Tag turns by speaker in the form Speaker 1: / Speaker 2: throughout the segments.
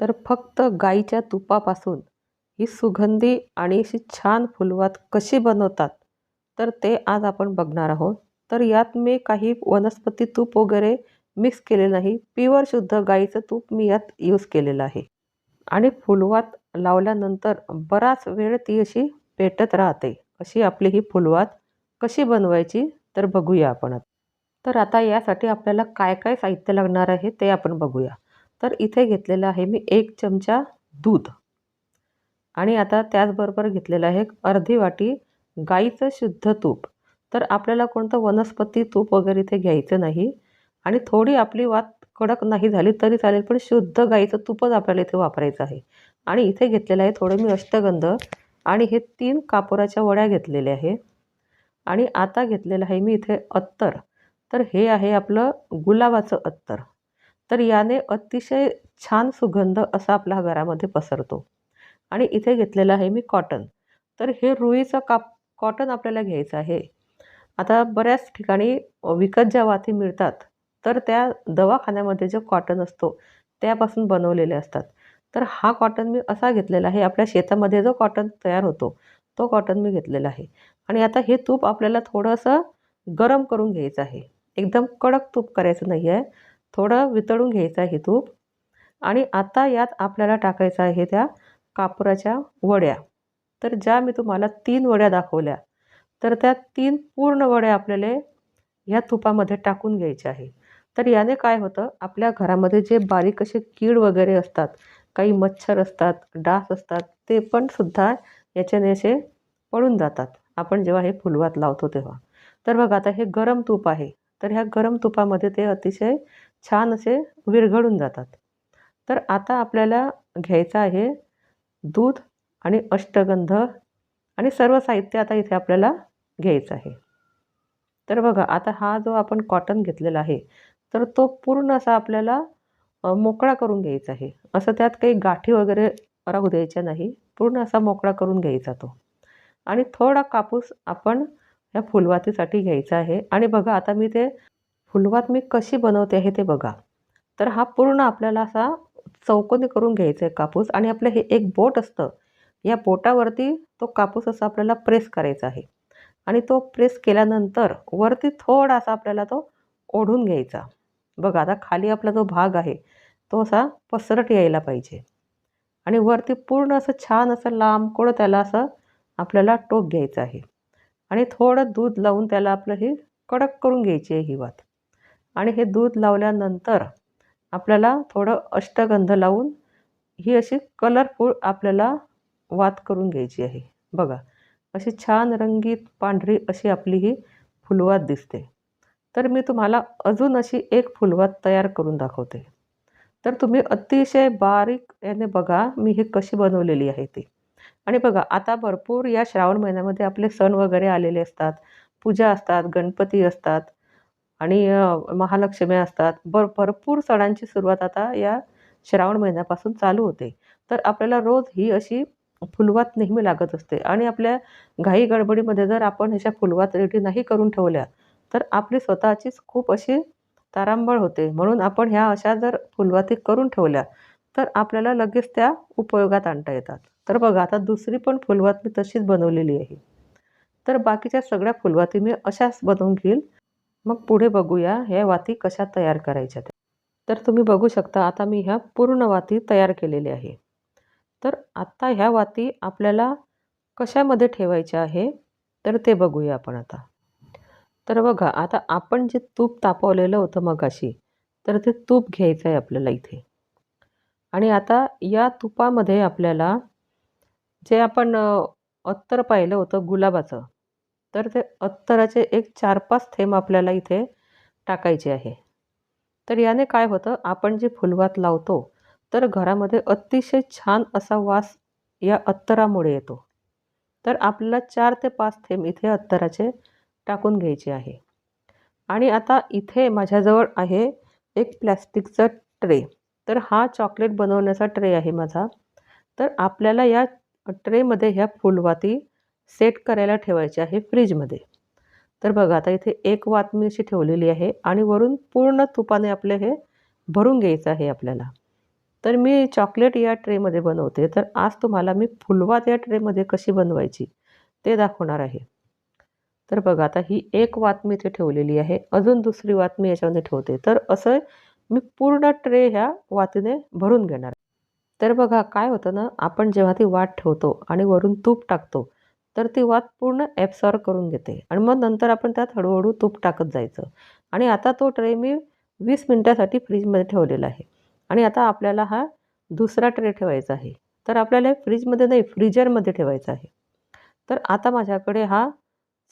Speaker 1: तर फक्त गाईच्या तुपापासून ही सुगंधी आणि अशी छान फुलवात कशी बनवतात तर ते आज आपण बघणार आहोत. तर यात मी काही वनस्पती तूप वगैरे मिक्स केले नाही. प्युअर शुद्ध गाईचं तूप मी यात यूज केलेलं आहे. आणि फुलवात लावल्यानंतर बराच वेळ ती अशी पेटत राहते. अशी आपली ही फुलवात कशी बनवायची तर बघूया आपण. तर आता यासाठी आपल्याला काय काय साहित्य लागणार आहे ते आपण बघूया. तर इथे घेतलेलं आहे मी एक चमचा दूध. आणि आता त्याचबरोबर घेतलेलं आहे अर्धी वाटी गाईचं शुद्ध तूप. तर आपल्याला कोणतं वनस्पती तूप वगैरे इथे घ्यायचं नाही आणि थोडी आपली वात कडक नाही झाली तरी चालेल पण शुद्ध गाईचं तूपच आपल्याला इथे वापरायचं आहे. आणि इथे घेतलेलं आहे थोडं मी अष्टगंध आणि हे तीन कापुराच्या वड्या घेतलेल्या आहे. आणि आता घेतलेलं आहे मी इथे अत्तर. तर हे आहे आपलं गुलाबाचं अत्तर. तर याने अतिशय छान सुगंध असा आपल्या घरामध्ये पसरतो. आणि इथे घेतलेलं आहे मी कॉटन तर हे रुईचं काप कॉटन आपल्याला घ्यायचं आहे. आता बऱ्याच ठिकाणी विकत ज्या वाती मिळतात तर त्या दवाखान्यामध्ये जो कॉटन असतो त्यापासून बनवलेले असतात. तर हा कॉटन मी असा घेतलेला आहे आपल्या शेतामध्ये जो कॉटन तयार होतो तो कॉटन मी घेतलेला आहे. आणि आता हे तूप आपल्याला थोडंसं गरम करून घ्यायचं आहे. एकदम कडक तूप करायचं नाही आहे थोडं वितळून घ्यायचं आहे हे तूप आणि आता यात आपल्याला टाकायचं आहे त्या कापुराच्या वड्या. तर ज्या मी तुम्हाला तीन वड्या दाखवल्या तर त्या तीन पूर्ण वड्या आपल्याला ह्या तुपामध्ये टाकून घ्यायच्या आहे. तर याने काय होतं आपल्या घरामध्ये जे बारीक असे कीड वगैरे असतात काही मच्छर असतात डास असतात ते पण सुद्धा याच्याने असे पळून जातात. आपण जेव्हा हे फुलवात लावतो तेव्हा. तर बघा आता हे गरम तूप आहे. तर ह्या गरम तुपामध्ये ते अतिशय छान असे विरघळून जातात. तर आता आपल्याला घ्यायचं आहे दूध आणि अष्टगंध आणि सर्व साहित्य आता इथे आपल्याला घ्यायचं आहे. तर बघा आता हा जो आपण कॉटन घेतलेला आहे तर तो पूर्ण असा आपल्याला मोकळा करून घ्यायचा आहे. असं त्यात काही गाठी वगैरे राहू द्यायच्या नाही. पूर्ण असा मोकळा करून घ्यायचा तो. आणि थोडा कापूस आपण या फुलवातीसाठी घ्यायचा आहे. आणि बघा आता मी ते फुलवात मी कशी बनवते आहे ते बघा. तर हा पूर्ण आपल्याला असा चौकोनी करून घ्यायचा आहे कापूस आणि आपलं हे एक बोट असतं. या बोटावरती तो कापूस असा आपल्याला प्रेस करायचा आहे. आणि तो प्रेस केल्यानंतर वरती थोडासा आपल्याला तो ओढून घ्यायचा. बघा आता खाली आपला जो भाग आहे तो असा पसरट यायला पाहिजे. आणि वरती पूर्ण असं छान असं लांबकोड त्याला असं आपल्याला टोक घ्यायचं आहे. आणि थोडं दूध लावून त्याला आपलं ही कडक करून घ्यायची आहे ही वात. आणि हे दूध लावल्यानंतर आपल्याला थोडं अष्टगंध लावून ही अशी कलरफुल आपल्याला वात करून घ्यायची आहे. बघा अशी छान रंगीत पांढरी अशी आपली ही फुलवात दिसते. तर मी तुम्हाला अजून अशी एक फुलवात तयार करून दाखवते. तर तुम्ही अतिशय बारीक याने बघा मी हे कशी बनवलेली आहे ती. आणि बघा आता भरपूर या श्रावण महिन्यामध्ये आपले सण वगैरे आलेले असतात. पूजा असतात गणपती असतात आणि महालक्ष्मी असतात. भर भरपूर सणांची सुरुवात आता या श्रावण महिन्यापासून चालू होते. तर आपल्याला रोज ही अशी फुलवात नेहमी लागत असते आणि आपल्या घाई गडबडीमध्ये जर आपण ह्याच्या फुलवात रेडी नाही करून ठेवल्या तर आपली स्वतःचीच खूप अशी तारांबळ होते. म्हणून आपण ह्या अशा जर फुलवाती करून ठेवल्या तर आपल्याला लगेच त्या उपयोगात आणता येतात. तर बघा आता दुसरी पण फुलवात मी तशीच बनवलेली आहे. तर बाकीच्या सगळ्या फुलवाती मी अशाच बनवून घेईल. मग पुढे बघूया ह्या वाती कशा तयार करायच्या तर तुम्ही बघू शकता आता मी ह्या पूर्ण वाती तयार केलेल्या आहे. तर आत्ता ह्या वाती आपल्याला कशामध्ये ठेवायच्या आहे तर ते बघूया आपण आता. तर बघा आता आपण जे तूप तापवलेलं होतं मगाशी तर ते तूप घ्यायचं आहे आपल्याला इथे. आणि आता या तुपामध्ये आपल्याला जे आपण अत्तर पाहिलं होतं गुलाबाचं तर ते अत्तराचे एक चार पाच थेंब आपल्याला इथे टाकायचे आहे. तर याने काय होतं आपण जे फुलवात लावतो तर घरामध्ये अतिशय छान असा वास या अत्तरामुळे येतो. तर आपल्याला चार ते पाच थेंब इथे अत्तराचे टाकून घ्यायचे आहे. आणि आता इथे माझ्याजवळ आहे एक प्लॅस्टिकचा ट्रे. तर हा चॉकलेट बनवण्याचा ट्रे आहे माझा. तर आपल्याला या ट्रेमध्ये ह्या फुलवाती सेट करायला ठेवायची आहे फ्रीजमध्ये तर बघा आता इथे एक वात मी अशी ठेवलेली आहे आणि वरून पूर्ण तुपाने आपले हे भरून घ्यायचं आहे आपल्याला. तर मी चॉकलेट या ट्रेमध्ये बनवते. तर आज तुम्हाला मी फुलवात या ट्रेमध्ये कशी बनवायची ते दाखवणार आहे. तर बघा आता ही एक वात मी इथे ठेवलेली आहे. अजून दुसरी वात मी याच्यामध्ये ठेवते. तर असं मी पूर्ण ट्रे ह्या वातीने भरून घेणार. तर बघा काय होतं ना आपण जेव्हा ती वात ठेवतो आणि वरून तूप टाकतो तर ती वात पूर्ण ॲब्सॉर्ब करून घेते आणि मग नंतर आपण त्यात हळूहळू तूप टाकत जायचं. आणि आता तो ट्रे मी वीस मिनटासाठी फ्रीजमध्ये ठेवलेला आहे. आणि आता आपल्याला हा दुसरा ट्रे ठेवायचा आहे. तर आपल्याला फ्रीजमध्ये नाही फ्रीजरमध्ये ठेवायचा आहे. तर आता माझ्याकडे हा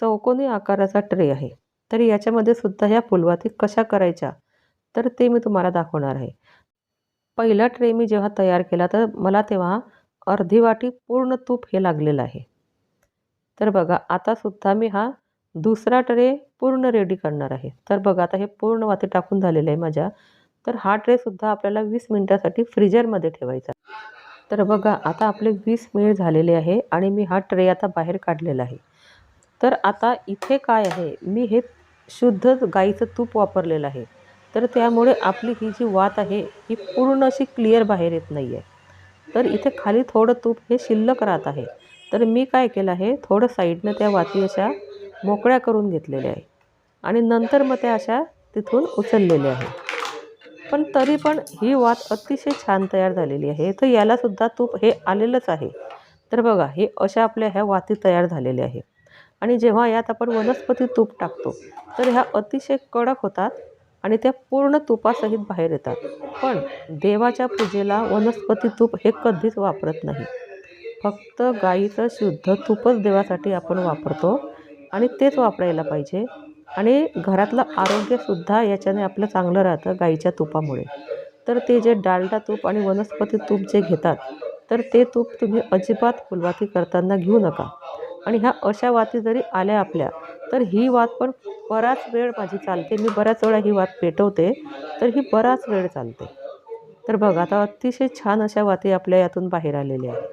Speaker 1: चौकोनी आकाराचा ट्रे आहे. तर याच्यामध्ये सुद्धा ह्या फुलवाती कशा करायच्या? तर ते मी तुम्हाला दाखवणार आहे. पहिला ट्रे मी जेव्हा तयार केला तर मला तेव्हा अर्धी वाटी पूर्ण तूप हे लागलेलं आहे. तर बघा आतासुद्धा मी हा दुसरा ट्रे पूर्ण रेडी करणार आहे. तर बघा आता हे पूर्ण वाती टाकून झालेलं आहे माझ्या. तर हा ट्रेसुद्धा आपल्याला वीस मिनटासाठी फ्रीजरमध्ये ठेवायचा तर बघा आता आपले वीस मिनिट झालेले आहे आणि मी हा ट्रे आता बाहेर काढलेला आहे. तर आता इथे काय आहे? मी हे शुद्ध गाईचं तूप वापरलेलं आहे. तर त्यामुळे आपली ही जी वात आहे ही पूर्ण अशी क्लिअर बाहेर येत नाही आहे तर इथे खाली थोडं तूप हे शिल्लक राहत आहे. तर मी काय केलं आहे थोडं साईडनं त्या वाती अशा मोकळ्या करून घेतलेल्या आहे. आणि नंतर मग त्या अशा तिथून उचललेल्या आहे पण तरी पण ही वात अतिशय छान तयार झालेली आहे. तर यालासुद्धा तूप हे आलेलंच आहे. तर बघा हे अशा आपल्या ह्या वाती तयार झालेल्या आहे आणि जेव्हा यात आपण वनस्पती तूप टाकतो तर ह्या अतिशय कडक होतात. आणि त्या पूर्ण तुपासहित बाहेर येतात. पण देवाच्या पूजेला वनस्पती तूप हे कधीच वापरत नाही. फक्त गाईचं शुद्ध तूपच देवासाठी आपण वापरतो आणि तेच वापरायला पाहिजे. आणि घरातलं आरोग्यसुद्धा याच्याने आपलं चांगलं राहतं गाईच्या तुपामुळे. तर ते जे डालडा तूप आणि वनस्पती तूप जे घेतात तर ते तूप तुम्ही अजिबात फुलवाती करताना घेऊ नका. आणि ह्या अशा वाती जरी आल्या आपल्या तर ही वात पण बराच वेळ माझी चालते. मी बऱ्याच वेळा ही वात पेटवते तर ही बराच वेळ चालते. तर बघा आता अतिशय छान अशा वाती आपल्या यातून बाहेर आलेल्या आहेत.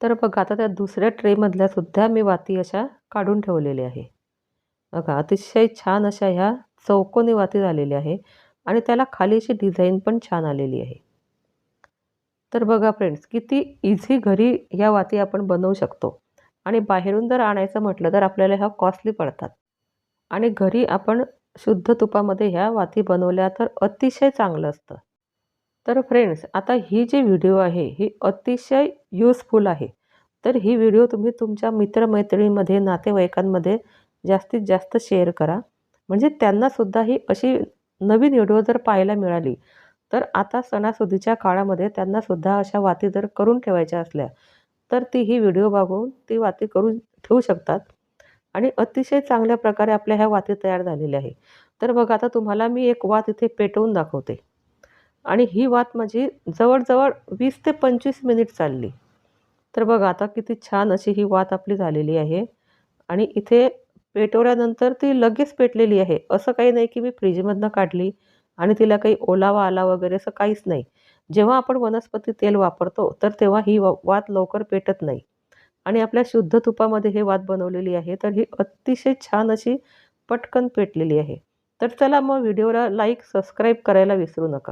Speaker 1: तर बघा आता त्या दुसऱ्या ट्रेमधल्या सुद्धा मी वाती अशा काढून ठेवलेल्या आहे. बघा अतिशय छान अशा ह्या चौकोनी वाती झालेल्या आहे आणि त्याला खाली अशी डिझाईन पण छान आलेली आहे. तर बघा फ्रेंड्स किती इझी घरी ह्या वाती आपण बनवू शकतो. आणि बाहेरून जर आणायचं म्हटलं तर आपल्याला ह्या कॉस्टली पडतात. आणि घरी आपण शुद्ध तुपामध्ये ह्या वाती बनवल्या तर अतिशय चांगलं असतं. तर फ्रेंड्स आता ही जी व्हिडिओ आहे ही अतिशय यूजफुल आहे. तर ही व्हिडिओ तुम्ही तुमच्या मित्रमैत्रिणीमध्ये नातेवाईकांमध्ये जास्तीत जास्त शेअर करा. म्हणजे त्यांनासुद्धा ही अशी नवीन व्हिडिओ जर पाहायला मिळाली तर आता सणासुदीच्या काळामध्ये त्यांनासुद्धा अशा वाती जर करून ठेवायच्या असल्या तर ती ही व्हिडिओ बघून ती वाती करून ठेवू शकतात. आणि अतिशय चांगल्या प्रकारे आपल्या ह्या वाती तयार झालेल्या आहे तर बघा आता तुम्हाला मी एक वात इथे पेटवून दाखवते. आणि ही वात माझी जवळजवळ वीस ते पंचवीस मिनिट चालली. तर बघा आता किती छान अशी ही वात आपली झालेली आहे. आणि इथे पेटवल्यानंतर ती लगेच पेटलेली आहे. असं काही नाही की मी फ्रीजमधनं काढली आणि तिला काही ओलावा आला वगैरे असं काहीच नाही. जेव्हा आपण वनस्पती तेल वापरतो तर तेव्हा ही वात लवकर पेटत नाही. आणि आपल्या शुद्ध तुपामध्ये हे वात बनवलेली आहे तर ही अतिशय छान अशी पटकन पेटलेली आहे. तर चला मग व्हिडिओला लाईक सबस्क्राईब करायला विसरू नका.